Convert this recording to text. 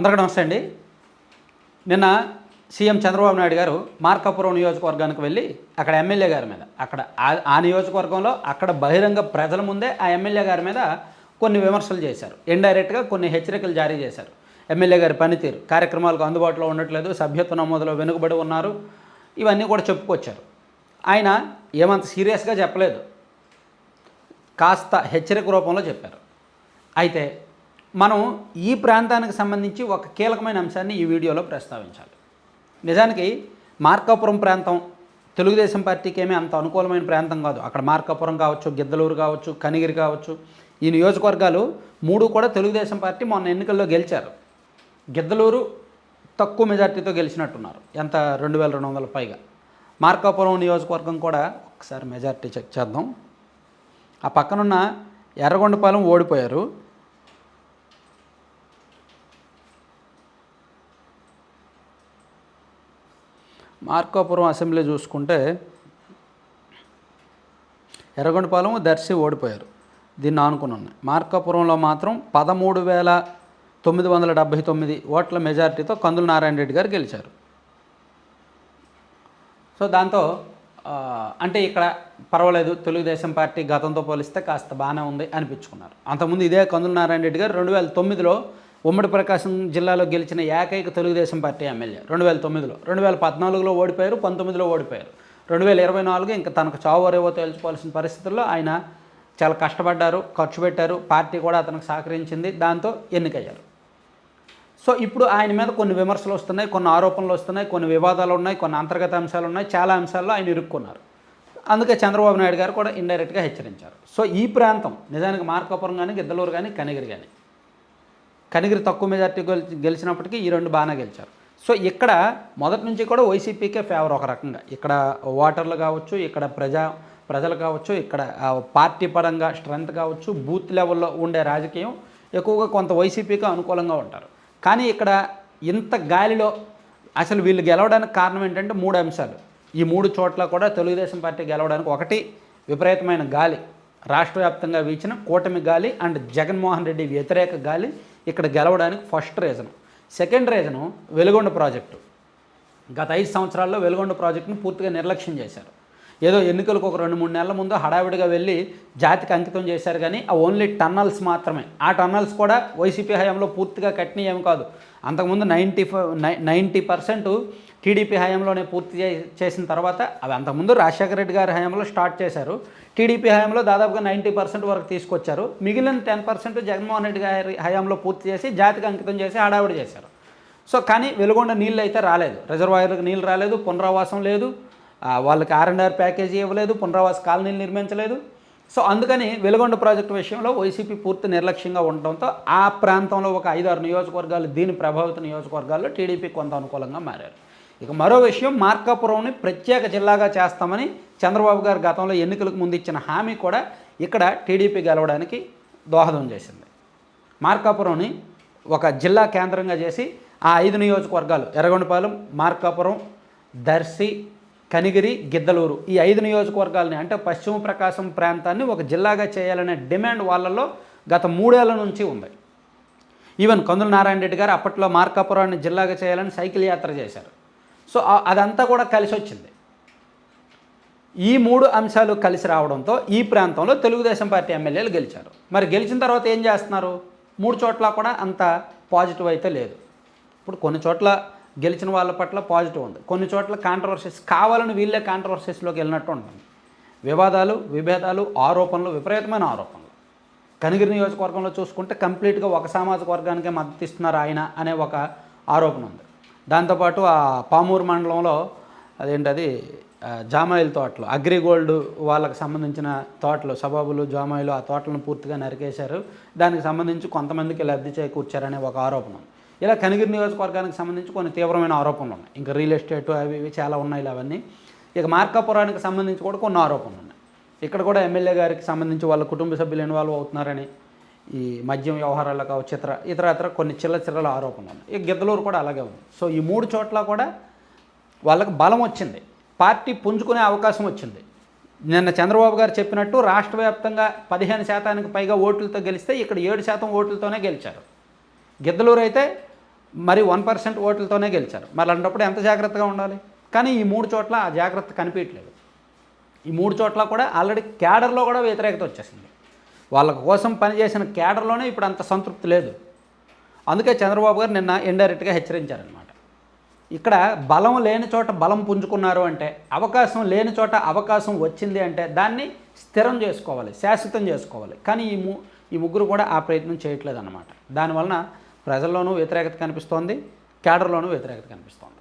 అందరికీ నమస్తే అండి. నిన్న సీఎం చంద్రబాబు నాయుడు గారు మార్కాపురం నియోజకవర్గానికి వెళ్ళి అక్కడ ఎమ్మెల్యే గారి మీద అక్కడ ఆ- ఆ నియోజకవర్గంలో అక్కడ బహిరంగ ప్రజల ముందే ఆ ఎమ్మెల్యే గారి మీద కొన్ని విమర్శలు చేశారు. ఇండైరెక్ట్గా కొన్ని హెచ్చరికలు జారీ చేశారు. ఎమ్మెల్యే గారి పనితీరు కార్యక్రమాలకు అందుబాటులో ఉండట్లేదు సభ్యత్వ నమోదులో వెనుకబడి ఉన్నారు ఇవన్నీ కూడా చెప్పుకొచ్చారు. ఆయన ఏమంత సీరియస్గా చెప్పలేదు. కాస్త హెచ్చరిక రూపంలో చెప్పారు. అయితే మనం ఈ ప్రాంతానికి సంబంధించి ఒక కీలకమైన అంశాన్ని ఈ వీడియోలో ప్రస్తావించాలి. నిజానికి మార్కాపురం ప్రాంతం తెలుగుదేశం పార్టీకి ఏమీ అంత అనుకూలమైన ప్రాంతం కాదు. అక్కడ మార్కాపురం కావచ్చు గిద్దలూరు కావచ్చు కనిగిరి కావచ్చు ఈ నియోజకవర్గాలు మూడు కూడా తెలుగుదేశం పార్టీ మొన్న ఎన్నికల్లో గెలిచారు. గిద్దలూరు తక్కువ మెజార్టీతో గెలిచినట్టున్నారు. ఎంత? రెండు వేల రెండు వందల పైగా. మార్కాపురం నియోజకవర్గం కూడా ఒకసారి మెజార్టీ చెక్ చేద్దాం. ఆ పక్కనున్న ఎర్రగొండపాలెం ఓడిపోయారు. మార్కాపురం అసెంబ్లీ చూసుకుంటే ఎర్రగొండపాలెం దర్శి ఓడిపోయారు. దీన్ని ఆనుకుని ఉన్నాయి. మార్కాపురంలో మాత్రం పదమూడు వేల తొమ్మిది వందల డెబ్భై తొమ్మిది ఓట్ల మెజారిటీతో కందుల నారాయణ రెడ్డి గారు గెలిచారు. సో దాంతో అంటే ఇక్కడ పర్వాలేదు తెలుగుదేశం పార్టీ గతంతో పోలిస్తే కాస్త బాగానే ఉంది అనిపించుకున్నారు. అంతకుముందు ఇదే కందుల నారాయణ రెడ్డి గారు రెండు వేల తొమ్మిదిలో ఉమ్మడి ప్రకాశం జిల్లాలో గెలిచిన ఏకైక తెలుగుదేశం పార్టీ ఎమ్మెల్యే. రెండు వేల తొమ్మిదిలో. రెండు వేల పద్నాలుగులో ఓడిపోయారు పంతొమ్మిదిలో ఓడిపోయారు. రెండు వేల ఇరవై నాలుగు ఇంకా తనకు చావరేవో తేల్చుకోవాల్సిన పరిస్థితుల్లో ఆయన చాలా కష్టపడ్డారు ఖర్చు పెట్టారు పార్టీ కూడా అతనికి సహకరించింది దాంతో ఎన్నికయ్యారు. సో ఇప్పుడు ఆయన మీద కొన్ని విమర్శలు వస్తున్నాయి కొన్ని ఆరోపణలు వస్తున్నాయి కొన్ని వివాదాలు ఉన్నాయి కొన్ని అంతర్గత అంశాలు ఉన్నాయి చాలా అంశాల్లో ఆయన ఇరుక్కున్నారు. అందుకే చంద్రబాబు నాయుడు గారు కూడా ఇండైరెక్ట్గా హెచ్చరించారు. సో ఈ ప్రాంతం నిజానికి మార్కాపురం కానీ గిద్దలూరు కానీ కనిగిరి కానీ కనిగిరి తక్కువ మెజార్టీ గెలిచి గెలిచినప్పటికీ ఈ రెండు బాగానే గెలిచారు. సో ఇక్కడ మొదటి నుంచి కూడా వైసీపీకే ఫేవర్ ఒక రకంగా. ఇక్కడ ఓటర్లు కావచ్చు ఇక్కడ ప్రజా ప్రజలు కావచ్చు ఇక్కడ పార్టీ పరంగా స్ట్రెంత్ కావచ్చు బూత్ లెవెల్లో ఉండే రాజకీయం ఎక్కువగా కొంత వైసీపీకి అనుకూలంగా ఉంటారు. కానీ ఇక్కడ ఇంత గాలిలో అసలు వీళ్ళు గెలవడానికి కారణం ఏంటంటే మూడు అంశాలు. ఈ మూడు చోట్ల కూడా తెలుగుదేశం పార్టీ గెలవడానికి ఒకటి విపరీతమైన గాలి. రాష్ట్ర వ్యాప్తంగా వీచిన కూటమి గాలి అండ్ జగన్మోహన్ రెడ్డి వ్యతిరేక గాలి ఇక్కడ గెలవడానికి first reason second reason Veligonda project. గత ఐదు సంవత్సరాల్లో వెలుగొండ ప్రాజెక్టును పూర్తిగా నిర్లక్ష్యం చేశారు. ఏదో ఎన్నికలకు ఒక రెండు మూడు నెలల ముందు హడావిడిగా వెళ్ళి జాతికి అంకితం చేశారు కానీ ఆ ఓన్లీ టన్నల్స్ మాత్రమే. ఆ టన్నల్స్ కూడా వైసీపీ హయాంలో పూర్తిగా కట్టినవి ఏమి కాదు. అంతకుముందు నైంటీ నైంటీ పర్సెంట్ టీడీపీ హయాంలోనే పూర్తి చేసిన తర్వాత అవి అంతకుముందు రాజశేఖర రెడ్డి గారి హయాంలో స్టార్ట్ చేశారు. టీడీపీ హయాంలో దాదాపుగా నైంటీ పర్సెంట్ వరకు తీసుకొచ్చారు. మిగిలిన టెన్ పర్సెంట్ జగన్మోహన్ రెడ్డి గారి హయాంలో పూర్తి చేసి జాతికి అంకితం చేసి హడావిడి చేశారు. సో కానీ వెలుగొండ నీళ్ళు అయితే రాలేదు. రిజర్వాయర్లకు నీళ్ళు రాలేదు పునరావాసం లేదు. వాళ్ళకి ఆర్ అండ్ ఆర్ ప్యాకేజీ ఇవ్వలేదు పునరావాస కాలనీలు నిర్మించలేదు. సో అందుకని వెలుగొండ ప్రాజెక్టు విషయంలో వైసీపీ పూర్తి నిర్లక్ష్యంగా ఉండటంతో ఆ ప్రాంతంలో ఒక ఐదారు నియోజకవర్గాలు దీని ప్రభావిత నియోజకవర్గాల్లో టీడీపీ కొంత అనుకూలంగా మారారు. ఇక మరో విషయం మార్కాపురంని ప్రత్యేక జిల్లాగా చేస్తామని చంద్రబాబు గారు గతంలో ఎన్నికలకు ముందు ఇచ్చిన హామీ కూడా ఇక్కడ టీడీపీ గెలవడానికి దోహదం చేసింది. మార్కాపురంని ఒక జిల్లా కేంద్రంగా చేసి ఆ ఐదు నియోజకవర్గాలు ఎర్రగొండపాలెం మార్కాపురం దర్శి కనిగిరి గిద్దలూరు ఈ ఐదు నియోజకవర్గాలని అంటే పశ్చిమ ప్రకాశం ప్రాంతాన్ని ఒక జిల్లాగా చేయాలనే డిమాండ్ వాళ్ళలో గత మూడేళ్ళ నుంచి ఉంది. ఈవెన్ కందుల నారాయణ రెడ్డి గారు అప్పట్లో మార్కాపురాన్ని జిల్లాగా చేయాలని సైకిల్ యాత్ర చేశారు. సో అదంతా కూడా కలిసి వచ్చింది ఈ మూడు అంశాలు కలిసి రావడంతో ఈ ప్రాంతంలో తెలుగుదేశం పార్టీ ఎమ్మెల్యేలు గెలిచారు. మరి గెలిచిన తర్వాత ఏం చేస్తున్నారు? మూడు చోట్ల కూడా అంత పాజిటివ్ అయితే లేదు. ఇప్పుడు కొన్ని చోట్ల గెలిచిన వాళ్ళ పట్ల పాజిటివ్ ఉంది. కొన్ని చోట్ల కాంట్రవర్సీస్ కావాలని వీళ్ళే కాంట్రవర్సీస్లోకి వెళ్ళినట్టు ఉంటుంది. వివాదాలు విభేదాలు ఆరోపణలు విపరీతమైన ఆరోపణలు. కనిగిరి నియోజకవర్గంలో చూసుకుంటే కంప్లీట్గా ఒక సామాజిక వర్గానికే మద్దతు ఇస్తున్నారు ఆయన అనే ఒక ఆరోపణ ఉంది. దాంతోపాటు ఆ పామూరు మండలంలో అదేంటది జామాయిల తోటలు అగ్రిగోల్డ్ వాళ్ళకి సంబంధించిన తోటలు సబాబులు జామాయిలు ఆ తోటలను పూర్తిగా నరికేశారు. దానికి సంబంధించి కొంతమందికి లబ్ధి చేకూర్చారనే ఒక ఆరోపణ. ఇలా కనిగిరి నియోజకవర్గానికి సంబంధించి కొన్ని తీవ్రమైన ఆరోపణలు ఉన్నాయి. ఇంకా రియల్ ఎస్టేట్ అవి ఇవి చాలా ఉన్నాయి అవన్నీ. ఇక మార్కాపురానికి సంబంధించి కూడా కొన్ని ఆరోపణలు ఉన్నాయి. ఇక్కడ కూడా ఎమ్మెల్యే గారికి సంబంధించి వాళ్ళ కుటుంబ సభ్యులు ఇన్వాల్వ్ అవుతున్నారని ఈ మద్యం వ్యవహారాలు కావచ్చు ఇతర ఇతర ఇతర కొన్ని చిల్ల చిల్లల ఆరోపణలు ఉన్నాయి. ఇక గిద్దలూరు కూడా అలాగే ఉంది. సో ఈ మూడు చోట్ల కూడా వాళ్ళకి బలం వచ్చింది. పార్టీ పుంజుకునే అవకాశం వచ్చింది. నిన్న చంద్రబాబు గారు చెప్పినట్టు రాష్ట్ర వ్యాప్తంగా పదిహేను శాతానికి పైగా ఓట్లతో గెలిస్తే ఇక్కడ ఏడు శాతం ఓట్లతోనే గెలిచారు. గిద్దలూరు అయితే మరి వన్ పర్సెంట్ ఓట్లతోనే గెలిచారు. మరి అలాంటప్పుడు ఎంత జాగ్రత్తగా ఉండాలి? కానీ ఈ మూడు చోట్ల ఆ జాగ్రత్త కనిపించట్లేదు. ఈ మూడు చోట్ల కూడా ఆల్రెడీ క్యాడర్లో కూడా వ్యతిరేకత వచ్చేసింది. వాళ్ళ కోసం పనిచేసిన కేడర్లోనే ఇప్పుడు అంత సంతృప్తి లేదు. అందుకే చంద్రబాబు గారు నిన్న ఇండైరెక్ట్గా హెచ్చరించారనమాట ఇక్కడ బలం లేని చోట బలం పుంజుకున్నారు అంటే అవకాశం లేని చోట అవకాశం వచ్చింది అంటే దాన్ని స్థిరం చేసుకోవాలి శాశ్వతం చేసుకోవాలి. కానీ ఈ ము ఈ ముగ్గురు కూడా ఆ ప్రయత్నం చేయట్లేదు అనమాట దానివలన ప్రజల్లోనూ వ్యతిరేకత కనిపిస్తోంది కేడర్లోనూ వ్యతిరేకత కనిపిస్తోంది.